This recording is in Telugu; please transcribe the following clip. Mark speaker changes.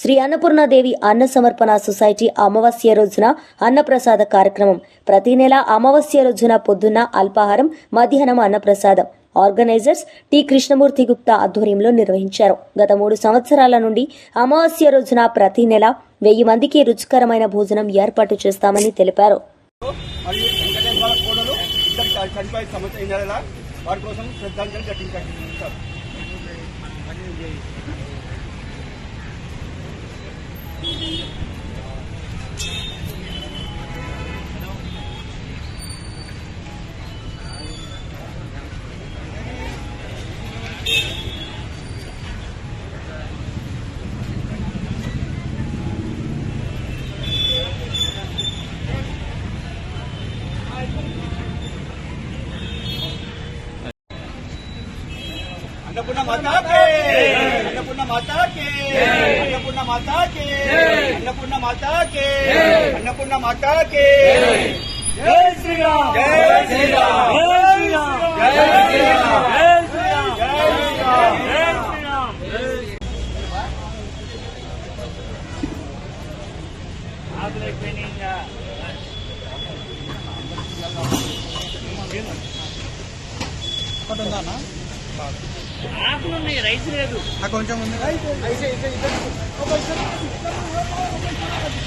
Speaker 1: శ్రీ అన్నపూర్ణాదేవి అన్న సమర్పణ సొసైటీ అమావాస్య రోజున అన్నప్రసాద కార్యక్రమం. ప్రతి నెల అమావాస్య రోజున పొద్దున్న అల్పాహారం మధ్యాహ్నం అన్నప్రసాదం. ఆర్గనైజర్స్ టి కృష్ణమూర్తి గుప్తా ఆధ్వర్యంలో నిర్వహించారు. గత మూడు సంవత్సరాల నుండి అమావాస్య రోజున ప్రతి నెల వెయ్యి మందికి రుచికరమైన భోజనం ఏర్పాటు చేస్తామని తెలిపారు.
Speaker 2: వారి కోసం శ్రద్ధాంజలి ఘటించారు. అన్నపూర్ణ మాతాకే అన్నపూర్ణ మాతాకే అన్నపూర్ణ మాతాకే అన్నపూర్ణ మాతాకే అన్నపూర్ణ మాతాకే జై శ్రీరామ్. జై శ్రీరామ్ జై శ్రీరామ్. జై శ్రీరామ్ జై శ్రీరామ్. జై శ్రీరామ్. కొంచెం ఉంది.